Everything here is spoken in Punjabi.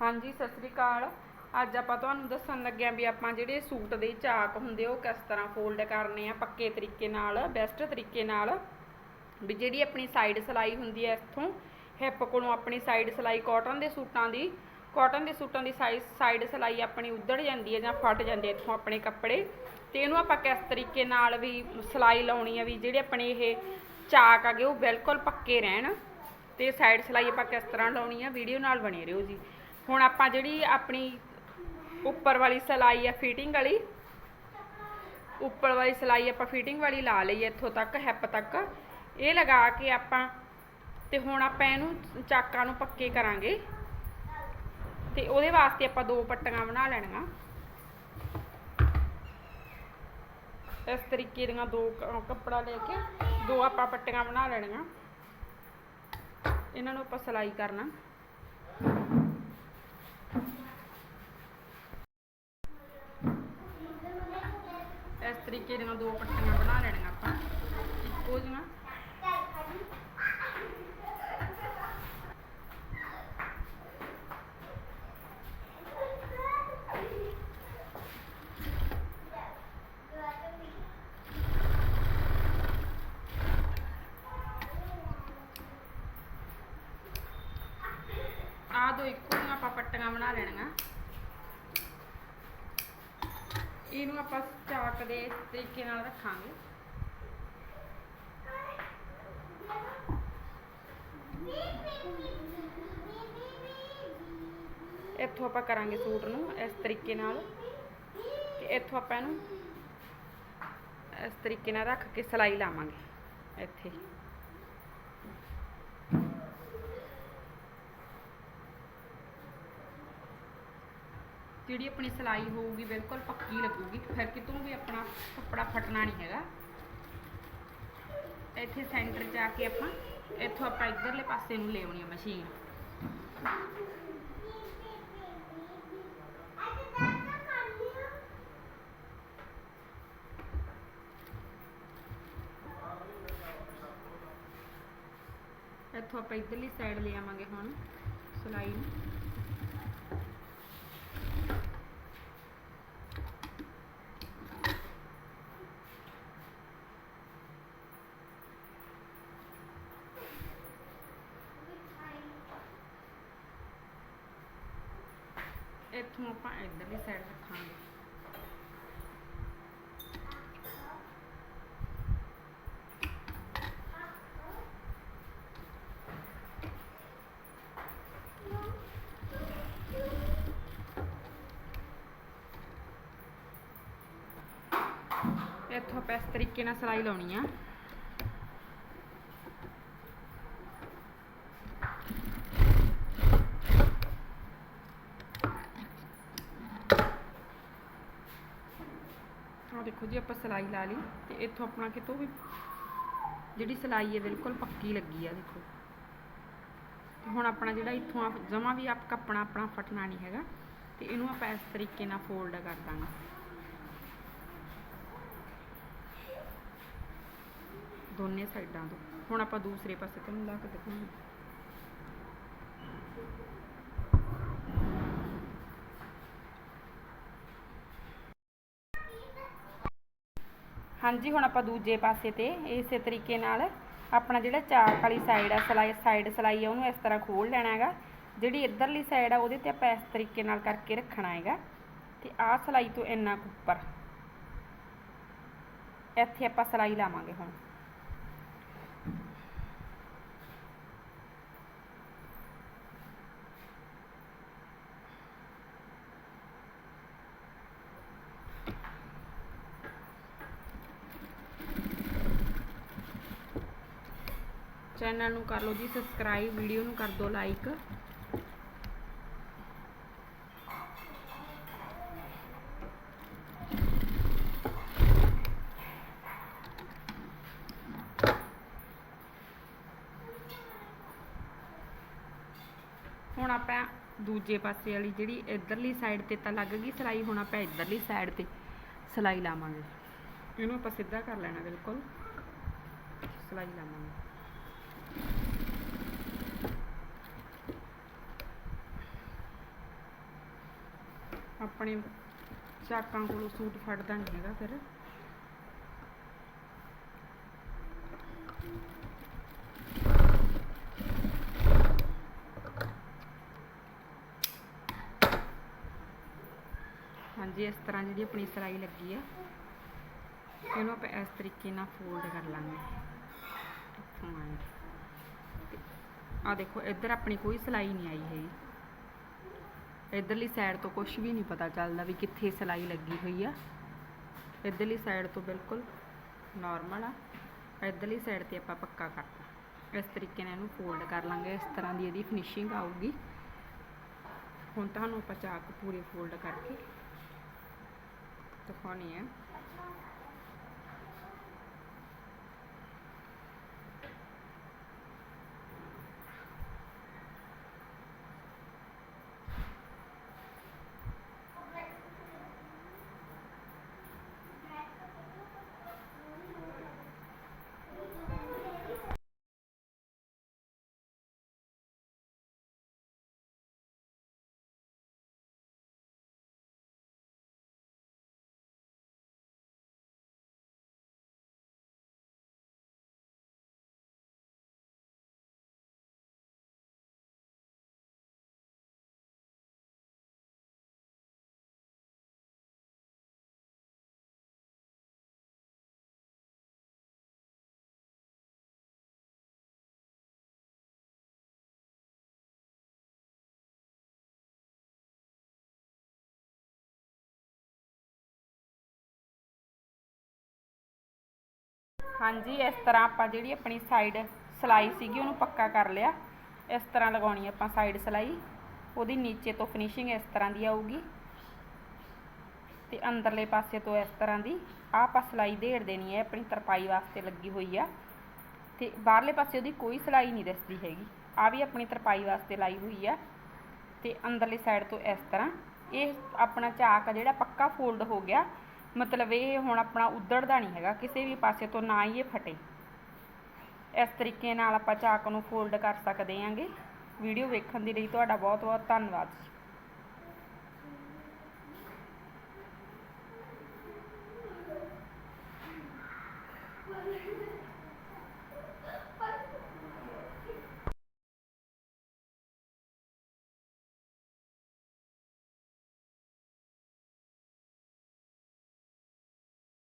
ਹਾਂਜੀ, ਸਤਿ ਸ੍ਰੀ ਅਕਾਲ। ਅੱਜ ਆਪਾਂ ਤੁਹਾਨੂੰ ਦੱਸਣ ਲੱਗੇ ਆਂ ਵੀ ਆਪਾਂ ਜਿਹੜੇ ਸੂਟ ਦੇ ਚਾਕ ਹੁੰਦੇ ਉਹ ਕਿਸ ਤਰ੍ਹਾਂ ਫੋਲਡ ਕਰਨੇ ਆ, ਪੱਕੇ ਤਰੀਕੇ ਨਾਲ ਬੈਸਟ ਤਰੀਕੇ ਨਾਲ। ਵੀ ਜਿਹੜੀ ਆਪਣੀ ਸਾਈਡ ਸਲਾਈ ਹੁੰਦੀ ਹੈ ਇੱਥੋਂ ਹਿੱਪ ਕੋਲੋਂ ਆਪਣੀ ਸਾਈਡ ਸਲਾਈ ਕਾਟਨ ਦੇ ਸੂਟਾਂ ਦੀ ਕਾਟਨ ਦੇ ਸੂਟਾਂ ਦੀ ਸਾਈਜ਼ ਸਾਈਡ ਸਲਾਈ ਆਪਣੀ ਉਧੜ ਜਾਂਦੀ ਹੈ ਜਾਂ ਫਟ ਜਾਂਦੇ ਇੱਥੋਂ ਆਪਣੇ ਕੱਪੜੇ। ਤੇ ਇਹਨੂੰ ਆਪਾਂ ਕਿਸ ਤਰੀਕੇ ਨਾਲ ਵੀ ਸਲਾਈ ਲਾਉਣੀ ਆ, ਵੀ ਜਿਹੜੇ ਆਪਣੇ ਇਹ ਚਾਕ ਆਗੇ ਉਹ ਬਿਲਕੁਲ ਪੱਕੇ ਰਹਿਣ। ਤੇ ਸਾਈਡ ਸਲਾਈ ਆਪਾਂ ਕਿਸ ਤਰ੍ਹਾਂ ਲਾਉਣੀ ਆ, ਵੀਡੀਓ ਨਾਲ ਬਣੇ ਰਹੋ ਜੀ। ਹੁਣ ਆਪਾਂ ਜਿਹੜੀ ਆਪਣੀ ਉੱਪਰ ਵਾਲੀ ਸਲਾਈ ਆ ਫਿਟਿੰਗ ਵਾਲੀ, ਉੱਪਰ ਵਾਲੀ ਸਲਾਈ ਆਪਾਂ ਫਿਟਿੰਗ ਵਾਲੀ ਲਾ ਲਈ ਇੱਥੋਂ ਤੱਕ ਹੈਪ ਤੱਕ। ਇਹ ਲਗਾ ਕੇ ਆਪਾਂ, ਤੇ ਹੁਣ ਆਪਾਂ ਇਹਨੂੰ ਚਾਕਾਂ ਨੂੰ ਪੱਕੇ ਕਰਾਂਗੇ। ਤੇ ਉਹਦੇ ਵਾਸਤੇ ਆਪਾਂ ਦੋ ਪੱਟੀਆਂ ਬਣਾ ਲੈਣੀਆਂ। ਇਸ ਤਰੀਕੇ ਦੀਆਂ ਦੋ ਕੱਪੜਾ ਲੈ ਕੇ ਦੋ ਆਪਾਂ ਪੱਟੀਆਂ ਬਣਾ ਲੈਣੀਆਂ। ਇਹਨਾਂ ਨੂੰ ਆਪਾਂ ਸਲਾਈ ਕਰਨਾ ਇਸ ਤਰੀਕੇ ਦੀਆਂ ਦੋ ਪੱਟੀਆਂ ਬਣਾ ਲੈਣੀਆਂ ਆਪਾਂ। ਇੱਕੋ ਜਿਹੀਆਂ। ਆਹ ਦੋ ਇੱਕੋ ਜਿਹੀਆਂ ਆਪਾਂ ਪੱਟੀਆਂ ਬਣਾ ਲੈਣੀਆਂ। ਇਹਨੂੰ ਆਪਾਂ ਚਾਕ ਦੇ ਤਰੀਕੇ ਨਾਲ ਰੱਖਾਂਗੇ। ਇੱਥੋਂ ਆਪਾਂ ਕਰਾਂਗੇ ਸੂਟ ਨੂੰ ਇਸ ਤਰੀਕੇ ਨਾਲ। ਤੇ ਇੱਥੋਂ ਆਪਾਂ ਇਹਨੂੰ ਇਸ ਤਰੀਕੇ ਨਾਲ ਰੱਖ ਕੇ ਸਲਾਈ ਲਾਵਾਂਗੇ। ਇੱਥੇ। ਜਿਹੜੀ ਆਪਣੀ ਸਲਾਈ ਹੋਊਗੀ ਬਿਲਕੁਲ ਪੱਕੀ ਲੱਗੂਗੀ। ਫਿਰ ਕਿਤੋਂ ਵੀ ਆਪਣਾ ਕੱਪੜਾ ਫਟਣਾ ਨਹੀਂ ਹੈਗਾ। ਇੱਥੇ ਸੈਂਟਰ ਜਾ ਕੇ ਆਪਾਂ ਇੱਥੋਂ ਆਪਾਂ ਇਧਰਲੇ ਪਾਸੇ ਨੂੰ ਲੈ ਆਉਣੀ ਆ ਮਸ਼ੀਨ। ਇੱਥੋਂ ਆਪਾਂ ਇਧਰਲੀ ਸਾਈਡ ਲੈ ਆਵਾਂਗੇ ਹੁਣ ਸਲਾਈ ਨੂੰ। ਇੱਥੋਂ ਆਪਾਂ ਇਧਰਲੀ ਸਾਈਡ ਰੱਖਾਂਗੇ। ਇੱਥੋਂ ਆਪਾਂ ਇਸ ਤਰੀਕੇ ਨਾਲ ਸਲਾਈ ਲਾਉਣੀ ਆ। ਦੇਖੋ ਜੀ ਆਪਾਂ ਸਲਾਈ ਲਾ ਲਈ ਤੇ ਇੱਥੋਂ ਆਪਣਾ ਕਿਤੋਂ ਵੀ ਜਿਹੜੀ ਸਲਾਈ ਹੈ ਬਿਲਕੁਲ ਪੱਕੀ ਲੱਗੀ ਆ, ਦੇਖੋ। ਤੇ ਹੁਣ ਆਪਣਾ ਜਿਹੜਾ ਇੱਥੋਂ ਆ ਜਮਾ ਵੀ ਆਪ ਕੱਪੜਾ ਆਪਣਾ ਫਟਣਾ ਨਹੀਂ ਹੈਗਾ ਤੇ ਇਹਨੂੰ ਆਪਾਂ ਇਸ ਤਰੀਕੇ ਨਾਲ ਫੋਲਡ ਕਰ ਦਾਂਗੇ। ਦੋਨੇ ਸਾਈਡਾਂ ਤੋਂ। ਹੁਣ ਆਪਾਂ ਦੂਸਰੇ ਪਾਸੇ ਤੋਂ ਲਾ ਕੇ ਦਿਖਾਉਂਦੇ ਹਾਂਜੀ, ਹੁਣ ਆਪਾਂ ਦੂਜੇ ਪਾਸੇ ਤੇ ਇਸੇ ਤਰੀਕੇ ਨਾਲ ਆਪਣਾ ਜਿਹੜਾ ਚਾਕ ਵਾਲੀ ਸਾਈਡ ਆ, ਸਲਾਈ ਸਾਈਡ ਸਲਾਈ ਆ, ਉਹਨੂੰ ਇਸ ਤਰ੍ਹਾਂ ਖੋਲ ਲੈਣਾ ਹੈਗਾ। ਜਿਹੜੀ ਇੱਧਰਲੀ ਸਾਈਡ ਆ, ਉਹਦੇ ਤੇ ਆਪਾਂ ਇਸ ਤਰੀਕੇ ਨਾਲ ਕਰਕੇ ਰੱਖਣਾ ਹੈਗਾ। ਤੇ ਆਹ ਸਲਾਈ ਤੋਂ ਇੰਨਾ ਕੁ ਉੱਪਰ। ਇੱਥੇ ਆਪਾਂ ਸਲਾਈ ਲਾਵਾਂਗੇ ਹੁਣ। ਚੈਨਲ ਨੂੰ ਕਰ ਲਓ ਜੀ ਸਬਸਕ੍ਰਾਈਬ ਵੀਡੀਓ ਨੂੰ ਕਰ ਦਿਓ ਲਾਈਕ ਹੁਣ ਆਪਾਂ ਦੂਜੇ ਪਾਸੇ ਵਾਲੀ ਜਿਹੜੀ ਇਧਰਲੀ ਸਾਈਡ ਤੇ ਤਾਂ ਲੱਗ ਗਈ ਸਲਾਈ, ਹੁਣ ਆਪਾਂ ਇਧਰਲੀ ਸਾਈਡ ਤੇ ਸਲਾਈ ਲਾਵਾਂਗੇ। ਇਹਨੂੰ ਆਪਾਂ ਸਿੱਧਾ ਕਰ ਲੈਣਾ ਬਿਲਕੁਲ। ਸਲਾਈ ਲਾਵਾਂਗੇ। ਆਪਣੇ ਚਾਕਾਂ ਕੋਲੋਂ ਸੂਟ ਫੜਦਾ ਨਹੀਂ ਹੈਗਾ ਫਿਰ। ਹਾਂਜੀ, ਇਸ ਤਰ੍ਹਾਂ ਜਿਹੜੀ ਆਪਣੀ ਸਿਲਾਈ ਲੱਗੀ ਆ, ਇਹਨੂੰ ਆਪਾਂ ਇਸ ਤਰੀਕੇ ਨਾਲ ਫੋਲਡ ਕਰ ਲਾਂਗੇ। ਇੱਥੋਂ ਆਏ। ਆ ਦੇਖੋ, ਇੱਧਰ ਆਪਣੀ ਕੋਈ ਸਿਲਾਈ ਨਹੀਂ ਆਈ ਹੈਗੀ। ਇਧਰਲੀ ਸਾਈਡ ਤੋਂ ਕੁਝ ਵੀ ਨਹੀਂ ਪਤਾ ਚੱਲਦਾ ਵੀ ਕਿੱਥੇ ਸਿਲਾਈ ਲੱਗੀ ਹੋਈ ਆ। ਇਧਰਲੀ ਸਾਈਡ ਤੋਂ ਬਿਲਕੁਲ ਨਾਰਮਲ ਆ। ਇਧਰਲੀ ਸਾਈਡ ਤੇ ਆਪਾਂ ਪੱਕਾ ਕਰਤਾ। ਇਸ ਤਰੀਕੇ ਨਾਲ ਇਹਨੂੰ ਫੋਲਡ ਕਰ ਲਾਂਗੇ। ਇਸ ਤਰ੍ਹਾਂ ਦੀ ਇਹਦੀ ਫਿਨਿਸ਼ਿੰਗ ਆਊਗੀ। ਹੁਣ ਤੁਹਾਨੂੰ ਆਪਾਂ ਚਾਕ ਪੂਰੇ ਫੋਲਡ ਕਰਕੇ ਦਿਖਾਉਣੀ ਹੈ ਹਾਂਜੀ, ਇਸ ਤਰ੍ਹਾਂ ਆਪਾਂ ਜਿਹੜੀ ਆਪਣੀ ਸਾਈਡ ਸਲਾਈ ਸੀਗੀ, ਉਹਨੂੰ ਪੱਕਾ ਕਰ ਲਿਆ। ਇਸ ਤਰ੍ਹਾਂ ਲਗਾਉਣੀ ਆਪਾਂ ਸਾਈਡ ਸਲਾਈ। ਉਹਦੀ ਨੀਚੇ ਤੋਂ ਫਿਨਿਸ਼ਿੰਗ ਇਸ ਤਰ੍ਹਾਂ ਦੀ ਆਊਗੀ। ਤੇ ਅੰਦਰਲੇ ਪਾਸੇ ਤੋਂ ਇਸ ਤਰ੍ਹਾਂ ਦੀ। ਆਹ ਆਪਾਂ ਸਲਾਈ ਢੇੜ ਦੇਣੀ ਹੈ ਆਪਣੀ ਤਰਪਾਈ ਵਾਸਤੇ ਲੱਗੀ ਹੋਈ ਆ। ਤੇ ਬਾਹਰਲੇ ਪਾਸੇ ਉਹਦੀ ਕੋਈ ਸਲਾਈ ਨਹੀਂ ਦਿਸਦੀ ਹੈਗੀ। ਆ ਵੀ ਆਪਣੀ ਤਰਪਾਈ ਵਾਸਤੇ ਲਾਈ ਹੋਈ ਆ। ਤੇ ਅੰਦਰਲੀ ਸਾਈਡ ਤੋਂ ਇਸ ਤਰ੍ਹਾਂ। ਇਹ ਆਪਣਾ ਝਾਕ ਆ ਜਿਹੜਾ ਪੱਕਾ ਫੋਲਡ ਹੋ ਗਿਆ। ਮਤਲਬ ਇਹ ਹੁਣ ਆਪਣਾ ਉਧੜਦਾ ਨਹੀਂ ਹੈਗਾ, ਕਿਸੇ ਵੀ ਪਾਸੇ ਤੋਂ ਨਾ ਹੀ ਇਹ ਫਟੇ। ਇਸ ਤਰੀਕੇ ਨਾਲ ਆਪਾਂ ਚਾਕ ਨੂੰ ਫੋਲਡ ਕਰ ਸਕਦੇ ਆਂਗੇ ਵੀਡੀਓ ਵੇਖਣ ਦੇ ਲਈ ਤੁਹਾਡਾ ਬਹੁਤ ਬਹੁਤ ਧੰਨਵਾਦ।